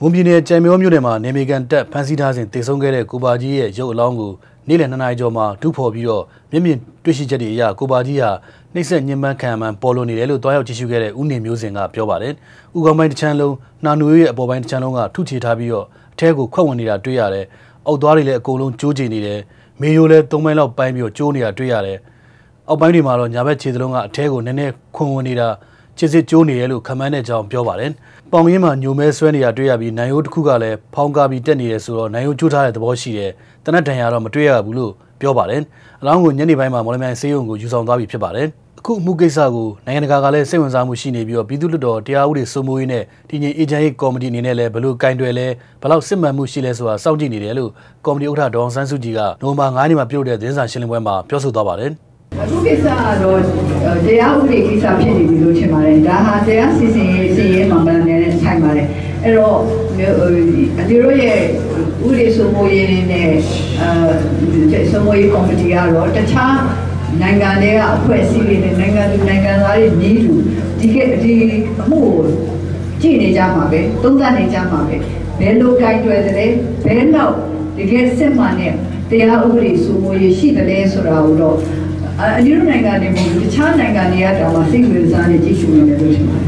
မွန်ပြည်နယ်ကြံမျိုးမြို့နယ်မှာနေမီကန်တက်ဖမ်းဆီးထားစဉ်တည်ဆုံခဲ့တဲ့ကိုပါကြီးရဲ့ရုပ်အလောင်းကိုနေ့လယ်2နာရီကျော်မှာဒုဖော်ပြီးတော့မြင့်မြင့်တွေ့ရှိချက်တွေအရကိုပါကြီးဟာနှိမ့်ဆက်ညှဉ်းပန်းခံမှန်ပေါ်လွန်နေတယ်လို့တွားရောက်ကြည့်ရှုခဲ့တဲ့ဦးနေမျိုးစင်ကပြောပါတယ်။ဥကောင်ပိုင်းတစ်ချမ်းလုံးနှာနူရဲ့အပေါ်ပိုင်းတစ်ချမ်းလုံးကထုချေထားပြီးတော့အထဲကိုခွက်ဝင်နေတာတွေ့ရတယ်။အောက်သွားတွေလည်းအကုန်လုံးကျိုးကျနေတယ်။မေယိုလည်း၃ပိုင်းလောက်ပိုင်းပြီးတော့ကျိုးနေတာတွေ့ရတယ်။အောက်ပိုင်းတွေမှာတော့ညာဘက်ခြေသလုံးကအထဲကိုနည်းနည်းခွန်ဝင်နေတာ ချစ်စစ်ကျိုးနေတယ်လို့ခမန်းတဲ့ကြောင်ပြောပါတယ်။ပေါင်ရင်းမှာညိုမဲဆွဲနေတာတွေ့ရပြီးနိုင်ရိုးတစ်ခုကလည်းဖောင်းကားပြီးတက်နေတယ်ဆိုတော့နိုင်ရိုးကျိုးထားတဲ့သဘောရှိတယ်။တနက်တန်ရတော့မတွေ့ရဘူးလို့ပြောပါတယ်။အလောင်းကိုညနေပိုင်းမှာမော်လမြိုင်စေးရုံကိုယူဆောင်သွားပြီဖြစ်ပါတယ်။အခုမှုကိစ္စကိုနိုင်ငံတကာကလည်းစိတ်ဝင်စားမှုရှိနေပြီးတော့ပြည်သူ့လွှတ်တော်တရားဥပဒေစိုးမိုးရေးနဲ့တည်ငြိမ်အေဂျင့်ရေးကော်မတီအနေနဲ့လည်းဘလို့ကင်တွယ်လဲဘလောက်စစ်မှန်မှုရှိလဲဆိုတာစောင့်ကြည့်နေတယ်လို့ကော်မတီဥက္ကဋ္ဌဒေါအောင်ဆန်းစုကြည်ကနိုဝင်ဘာ9ရက်နေ့မှာပြုလုပ်တဲ့သတင်းစာရှင်းလင်းပွဲမှာပြောဆိုသွားပါတယ်။ အခုကိစ္စကတော့တရားဥပဒေကိစ္စဖြစ်နေပြီလို့ထင်ပါတယ်ဒါဟာတရားစီစဉ်ရေးစီရင်မှမှန်တယ်ဆိုင်ပါတယ်အဲ့တော့ဒီလိုရဲ့ဥပဒေစိုးမိုးရေးနဲ့အဲစိုးမိုးရေးကော်မတီကတော့တခြားနိုင်ငံတွေကအဖွဲ့အစည်းတွေနဲ့နိုင်ငံသူနိုင်ငံသားတွေညီလူဒီကဒီအမှုကိုကြည့်နေကြမှာပဲသုံးသပ်နေကြမှာပဲဘယ်လိုကြိုက်တွယ်တယ်ဘယ်တော့တကယ်စစ်မှန်တဲ့တရားဥပဒေစိုးမိုးရေးရှိတယ်ဆိုတာကိုတော့ အဒီလိုနိုင်ငံတွေမဟုတ်ဘူးတခြားနိုင်ငံတွေကတောင်မှစိတ်ဝင်စားနေကြည့်ရှုနေတယ်လို့ထင်ပါတယ်